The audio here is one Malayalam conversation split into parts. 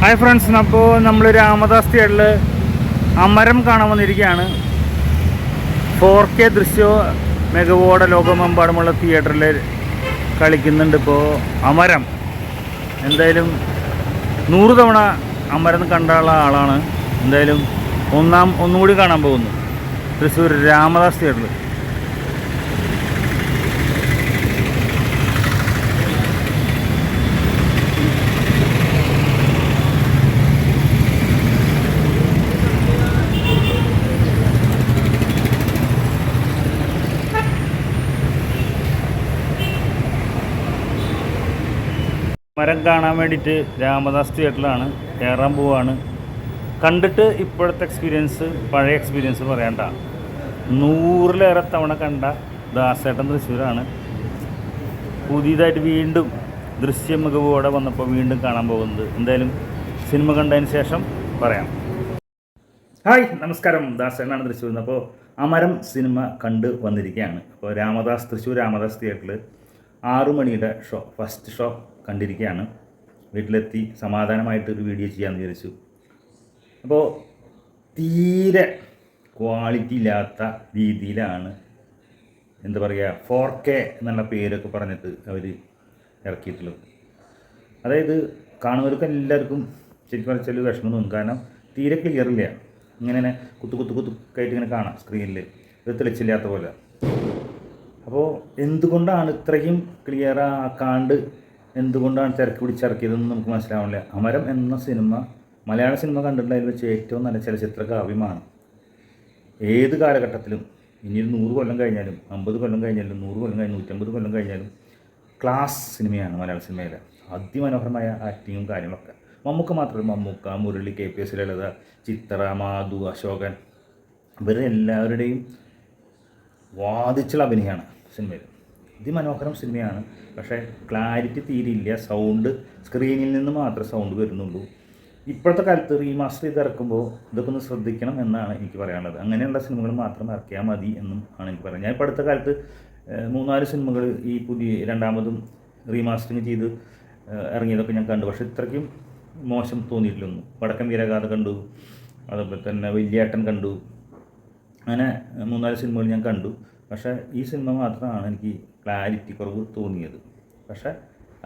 ഹായ് ഫ്രണ്ട്സ് അപ്പോൾ നമ്മൾ രാമദാസ് തിയേറ്ററിൽ അമരം കാണാൻ വന്നിരിക്കുകയാണ്. ഫോർ കെ ദൃശ്യോ മികവോടെ ലോകമെമ്പാടുമുള്ള തിയേറ്ററിൽ കളിക്കുന്നുണ്ട് ഇപ്പോൾ അമരം. എന്തായാലും നൂറ് തവണ അമരം കണ്ടുള്ള ആളാണ്. എന്തായാലും ഒന്നാം ഒന്നുകൂടി കാണാൻ പോകുന്നു. തൃശ്ശൂർ രാമദാസ് തിയേറ്ററിൽ മരം കാണാൻ വേണ്ടിയിട്ട് രാമദാസ് തിയേറ്ററിലാണ് കയറാൻ പോവാണ്. കണ്ടിട്ട് ഇപ്പോഴത്തെ എക്സ്പീരിയൻസ് പഴയ എക്സ്പീരിയൻസ് പറയണ്ട. നൂറിലേറെ തവണ കണ്ട ദാസേട്ടൻ തൃശ്ശൂരാണ്. പുതിയതായിട്ട് വീണ്ടും ദൃശ്യ മികവോടെ വന്നപ്പോൾ വീണ്ടും കാണാൻ പോകുന്നത്. എന്തായാലും സിനിമ കണ്ടതിന് ശേഷം പറയാം. ഹായ് നമസ്കാരം. ദാസേട്ടനാണ് തൃശ്ശൂരിൽ നിന്ന്. അപ്പോൾ അമരം സിനിമ കണ്ട് വന്നിരിക്കുകയാണ്. അപ്പോൾ രാമദാസ് തൃശ്ശൂർ രാമദാസ് തിയേറ്ററിൽ ആറു മണിയുടെ ഷോ ഫസ്റ്റ് ഷോ കണ്ടിരിക്കുകയാണ് വീട്ടിലെത്തി സമാധാനമായിട്ട് ഒരു വീഡിയോ ചെയ്യാമെന്ന് വിചാരിച്ചു. അപ്പോൾ തീരെ ക്വാളിറ്റി ഇല്ലാത്ത രീതിയിലാണ് എന്താ പറയുക ഫോർ കെ എന്നുള്ള പേരൊക്കെ പറഞ്ഞിട്ട് അവർ ഇറക്കിയിട്ടുള്ളത്. അതായത് കാണുന്നവർക്ക് എല്ലാവർക്കും ശരിക്കും പറഞ്ഞാൽ വിഷമം തോന്നും. കാരണം തീരെ ക്ലിയർ ഇല്ല. ഇങ്ങനെ കുത്തു കുത്തു കുത്തുക്കായിട്ട് ഇങ്ങനെ കാണാം സ്ക്രീനിൽ ഇത് തെളിച്ചില്ലാത്ത പോലെ. അപ്പോൾ എന്തുകൊണ്ടാണ് ഇത്രയും ക്ലിയർ ആക്കാണ്ട് എന്തുകൊണ്ടാണ് തിരക്ക് പിടിച്ചിറക്കിയതെന്ന് നമുക്ക് മനസ്സിലാവില്ല അമരം എന്ന സിനിമ മലയാള സിനിമ കണ്ടിട്ടുള്ളതിൽ വെച്ച് ഏറ്റവും നല്ല ചലച്ചിത്ര കാവ്യമാണ്. ഏത് കാലഘട്ടത്തിലും ഇനി ഒരു നൂറ് കൊല്ലം കഴിഞ്ഞാലും അമ്പത് കൊല്ലം കഴിഞ്ഞാലും നൂറ് കൊല്ലം കഴിഞ്ഞ് നൂറ്റമ്പത് കൊല്ലം കഴിഞ്ഞാലും ക്ലാസ് സിനിമയാണ് മലയാള സിനിമയിലെ. അതിമനോഹരമായ ആക്ടിങ്ങും കാര്യങ്ങളൊക്കെ. മമ്മൂക്ക മാത്രമല്ല Mammukka Murali K P S Lalitha Chithra Madhu Ashokan ഇവരെല്ലാവരുടെയും വാദിച്ചുള്ള അഭിനയമാണ് സിനിമയിൽ അതിമനോഹരം സിനിമയാണ്. പക്ഷേ ക്ലാരിറ്റി തീരില്ല സൗണ്ട് സ്ക്രീനിൽ നിന്ന് മാത്രമേ സൗണ്ട് വരുന്നുള്ളൂ. ഇപ്പോഴത്തെ കാലത്ത് റീമാസ്റ്റർ ചെയ്ത് ഇറക്കുമ്പോൾ ഇതൊക്കെ ഒന്ന് ശ്രദ്ധിക്കണം എന്നാണ് എനിക്ക് പറയാനുള്ളത്. അങ്ങനെയുള്ള സിനിമകൾ മാത്രം ഇറക്കിയാൽ മതി എന്നും ആണ് എനിക്ക് പറയുന്നത് ഞാൻ ഇപ്പോൾ അടുത്ത കാലത്ത് മൂന്നാൽ സിനിമകൾ ഈ പുതിയ രണ്ടാമതും റീമാസ്റ്ററിങ് ചെയ്ത് ഇറങ്ങിയതൊക്കെ ഞാൻ കണ്ടു. പക്ഷേ ഇത്രയ്ക്കും മോശം തോന്നിയിട്ടില്ലൊന്നും. വടക്കൻ വീരഗാഥ കണ്ടു. അതുപോലെ തന്നെ വലിയേട്ടൻ കണ്ടു. അങ്ങനെ മൂന്നാൽ സിനിമകൾ ഞാൻ കണ്ടു. പക്ഷേ ഈ സിനിമ മാത്രമാണ് എനിക്ക് ക്ലാരിറ്റി കുറവ് തോന്നിയത്. പക്ഷേ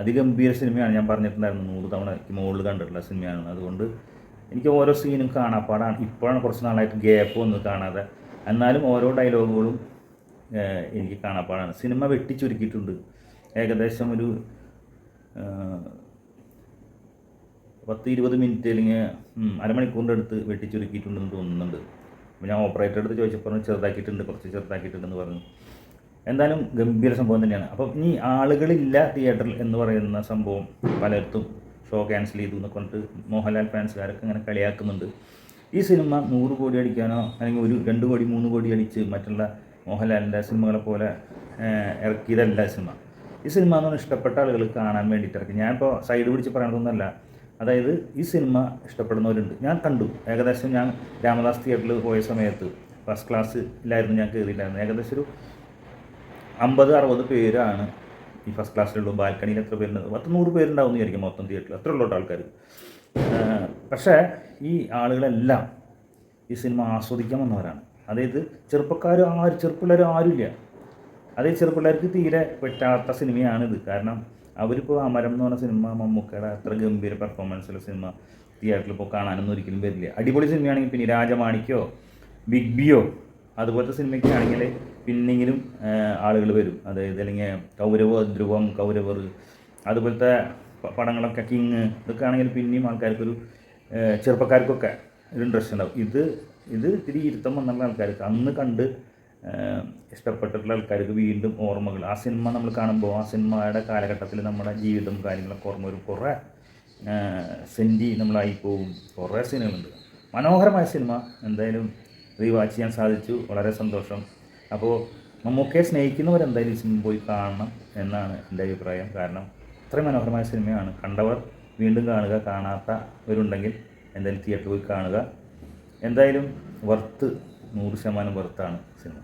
അതിഗംഭീര സിനിമയാണ് ഞാൻ പറഞ്ഞിട്ടുണ്ടായിരുന്നു നൂറ് തവണ മുകളിൽ കണ്ടിട്ടുള്ള സിനിമയാണ്. അതുകൊണ്ട് എനിക്ക് ഓരോ സീനും കാണാപ്പാടാണ് ഇപ്പോഴാണ് കുറച്ച് നാളായിട്ട് ഗ്യാപ്പ് ഒന്നും കാണാതെ. എന്നാലും ഓരോ ഡയലോഗുകളും എനിക്ക് കാണാപ്പാടാണ് സിനിമ വെട്ടിച്ചുരുക്കിയിട്ടുണ്ട്. ഏകദേശം ഒരു പത്ത് ഇരുപത് മിനിറ്റ് അല്ലെങ്കിൽ അരമണിക്കൂറിന്റെ അടുത്ത് വെട്ടിച്ചുരുക്കിയിട്ടുണ്ടെന്ന് തോന്നുന്നുണ്ട്. അപ്പോൾ ഞാൻ ഓപ്പറേറ്റർ അടുത്ത് ചോദിച്ചപ്പോൾ ചെറുതാക്കിയിട്ടുണ്ട് കുറച്ച് ചെറുതാക്കിയിട്ടുണ്ടെന്ന് പറഞ്ഞു. എന്തായാലും ഗംഭീര സംഭവം തന്നെയാണ്. അപ്പം ഇനി ആളുകളില്ല തിയേറ്ററിൽ എന്ന് പറയുന്ന സംഭവം പലയിടത്തും ഷോ ക്യാൻസൽ ചെയ്തു എന്നൊക്കെ പറഞ്ഞിട്ട് മോഹൻലാൽ ഫാൻസുകാരൊക്കെ ഇങ്ങനെ കളിയാക്കുന്നുണ്ട്. ഈ സിനിമ നൂറ് കോടി അടിക്കാനോ അല്ലെങ്കിൽ ഒരു രണ്ട് കോടി മൂന്ന് കോടി അടിച്ച് മറ്റുള്ള മോഹൻലാലിന്റെ സിനിമകളെ പോലെ ഇറക്കിയതല്ല സിനിമ. ഈ സിനിമ എന്ന് ഇഷ്ടപ്പെട്ട ആളുകൾ കാണാൻ വേണ്ടിയിട്ട് ഇറക്കി. ഞാനിപ്പോൾ സൈഡ് പിടിച്ച് പറയണതൊന്നുമല്ല അതായത് ഈ സിനിമ ഇഷ്ടപ്പെടുന്നവരുണ്ട്. ഞാൻ കണ്ടു. ഏകദേശം ഞാൻ രാമദാസ് തിയേറ്ററിൽ പോയ സമയത്ത് ഫസ്റ്റ് ക്ലാസ് ഇല്ലായിരുന്നു ഞാൻ കയറിയില്ലായിരുന്നു ഏകദേശം ഒരു അമ്പത് അറുപത് പേരാണ് ഈ ഫസ്റ്റ് ക്ലാസ്സിലുള്ള ബാൽക്കണിയിൽ എത്ര പേരുണ്ട് പത്ത് നൂറ് പേരുണ്ടാവും വിചാരിക്കും മൊത്തം തിയേറ്ററിൽ. അത്ര ഉള്ളൂ ആൾക്കാർ പക്ഷേ ഈ ആളുകളെല്ലാം ഈ സിനിമ ആസ്വദിക്കാൻ വന്നവരാണ്. അതായത് ചെറുപ്പക്കാരും ആരും ചെറുപ്പിള്ളേരും ഇല്ല അതേ ചെറുപ്പിള്ളേർക്ക് തീരെ പറ്റാത്ത സിനിമയാണിത്. കാരണം അവരിപ്പോൾ അമരം എന്ന് പറഞ്ഞ സിനിമ മമ്മൂക്കയുടെ അത്ര ഗംഭീര പെർഫോമൻസുള്ള സിനിമ തിയേറ്ററിൽ ഇപ്പോൾ കാണാനൊന്നും ഒരിക്കലും വരില്ല. അടിപൊളി സിനിമയാണെങ്കിൽ പിന്നെ രാജമാണിക്കോ ബിഗ് ബിയോ അതുപോലത്തെ സിനിമയ്ക്ക് ആണെങ്കിൽ പിന്നെങ്കിലും ആളുകൾ വരും. അതായത് അല്ലെങ്കിൽ കൗരവ ധ്രുവം കൗരവർ അതുപോലത്തെ പടങ്ങളൊക്കെ കിങ് ഇതൊക്കെ ആണെങ്കിൽ പിന്നെയും ആൾക്കാർക്കൊരു ചെറുപ്പക്കാർക്കൊക്കെ ഒരു ഇൻട്രസ്റ്റ് ഉണ്ടാവും. ഇത് ഇത് ഇത്തിരി ഇരുത്തം വന്നുള്ള ആൾക്കാർക്ക് അന്ന് കണ്ട് ഇഷ്ടപ്പെട്ടിട്ടുള്ള ആൾക്കാർക്ക് വീണ്ടും ഓർമ്മകൾ ആ സിനിമ നമ്മൾ കാണുമ്പോൾ ആ സിനിമയുടെ കാലഘട്ടത്തിൽ നമ്മുടെ ജീവിതം കാര്യങ്ങളൊക്കെ ഓർമ്മ വരും. കുറേ സെന്റി നമ്മളായി പോവും. കുറേ സിനിമകളുണ്ട്. മനോഹരമായ സിനിമ. എന്തായാലും റീവാച്ച് ചെയ്യാൻ സാധിച്ചു. വളരെ സന്തോഷം. അപ്പോൾ മമ്മൂക്കയെ സ്നേഹിക്കുന്നവരെന്തായാലും ഈ സിനിമ പോയി കാണണം എന്നാണ് എന്റെ അഭിപ്രായം. കാരണം അത്രയും മനോഹരമായ സിനിമയാണ്. കണ്ടവർ വീണ്ടും കാണുക കാണാത്തവരുണ്ടെങ്കിൽ എന്തായാലും തിയേറ്ററിൽ പോയി കാണുക. എന്തായാലും വർത്ത് നൂറ് ശതമാനം വർത്താണ് സിനിമ.